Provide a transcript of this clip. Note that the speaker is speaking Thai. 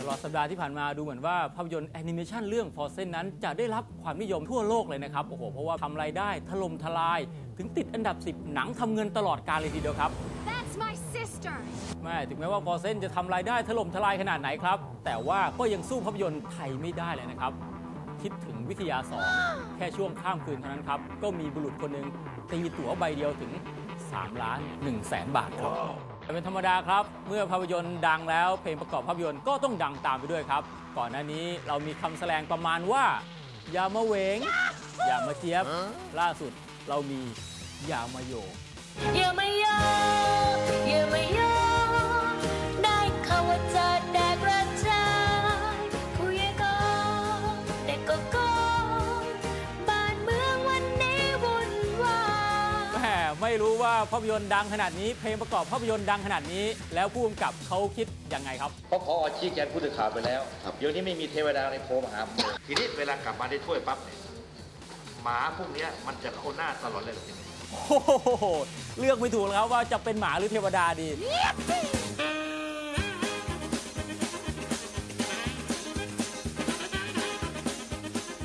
ตลอดสัปดาห์ที่ผ่านมาดูเหมือนว่าภาพยนตร์แอนิเมชันเรื่อง f o r s e n นั้นจะได้รับความนิยมทั่วโลกเลยนะครับ โอ้โห เพราะว่าทำรายได้ถล่มทลาย ถึงติดอันดับ 10 หนังทำเงินตลอดกาลเลยทีเดียวครับ That's my sister. แม่ถึงแม้ว่า f o r s e n จะทำรายได้ถล่มทลายขนาดไหนครับ แต่ว่าก็ยังสู้ภาพยนตร์ไทยไม่ได้เลยนะครับ คิดถึงวิทยาสองแค่ช่วงข้ามคืนเท่านั้นครับ ก็มีบุรุษคนหนึ่งตีตั๋วใบเดียวถึง 3 ล้าน1แสนบาทครับแต่เป็นธรรมดาครับ เมื่อภาพยนตร์ดังแล้ว เพลงประกอบภาพยนตร์ก็ต้องดังตามไปด้วยครับ ก่อนหน้านี้เรามีคำแสดงประมาณว่า อย่ามาเหวง อย่ามาเจี๊ยบ ล่าสุดเรามีอย่ามาโยกอย่ามาโยกอย่ ไม่รู้ว่าภาพยนตร์ดังขนาดนี้ เพลงประกอบภาพยนตร์ดังขนาดนี้ แล้วผู้กำกับเขาคิดยังไงครับเพราะพอชี้แจงผู้สื่อข่าวไปแล้ว เดี๋ยวนี้ไม่มีเทวดาในโพมาหาผมเลยทีนี้เวลากลับมาได้ถ้วยปั๊บเนี่ยหมาพวกเนี้ยมันจะเข้าหน้าตลอดเลยทีนี้โอ้โหเลือกไม่ถูกแล้วครับว่าจะเป็นหมาหรือเทวดาดี